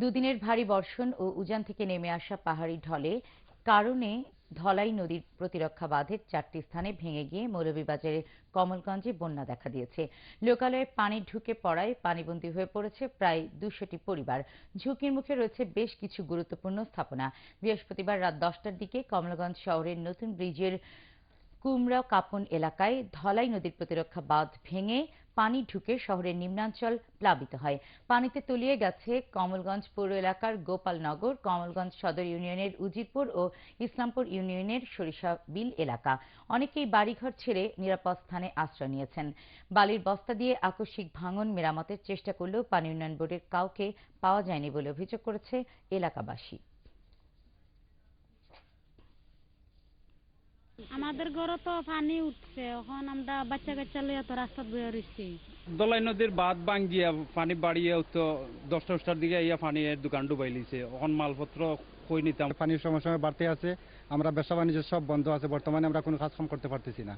দুদিনের ভারী বর্ষণ ও উজান থেকে নেমে আসা পাহাড়ি ঢলে কারণে ধলাই নদীর প্রতিরক্ষা বাঁধের চারটি স্থানে ভেঙে গিয়ে মৌলভীবাজারের কমলগঞ্জে বন্যা দেখা দিয়েছে। লোকালয়ে পানি ঢুকে পড়ায় পানিবন্দী হয়ে পড়েছে প্রায় দুশোটি পরিবার। ঝুঁকির মুখে রয়েছে বেশ কিছু গুরুত্বপূর্ণ স্থাপনা। বৃহস্পতিবার রাত দশটার দিকে কমলগঞ্জ শহরের নতুন ব্রিজের কুমড়া কাপন এলাকায় ধলাই নদীর প্রতিরক্ষা বাঁধ ভেঙে পানি ঢুকে শহরের নিম্নাঞ্চল প্লাবিত হয়। পানিতে তলিয়ে গেছে কমলগঞ্জ পৌর এলাকার গোপালনগর, কমলগঞ্জ সদর ইউনিয়নের উজিরপুর ও ইসলামপুর ইউনিয়নের সরিষাবিল এলাকা। অনেকেই বাড়িঘর ছেড়ে নিরাপদ স্থানে আশ্রয় নিয়েছেন। বালির বস্তা দিয়ে আকস্মিক ভাঙন মেরামতের চেষ্টা করলেও পানি উন্নয়ন বোর্ডের কাউকে পাওয়া যায়নি বলে অভিযোগ করেছে এলাকাবাসী। আমাদের ঘরে তো পানি উঠছে এখন আমরা বাচ্চা কাচ্চা লইয়া তো রাস্তা বয়ে রয়েছি দলাই নদীর বাঁধ পানি বাড়িয়ে তো দশটা দশটার দিকে ইয়া পানি দোকান ডুবাই লিছে এখন মালপত্র কই নিতাম? পানির সময় সময় বাড়তে আছে আমরা ব্যবসা বাণিজ্য সব বন্ধ আছে বর্তমানে আমরা কোনো কাজ কাম করতে পারতেছি না।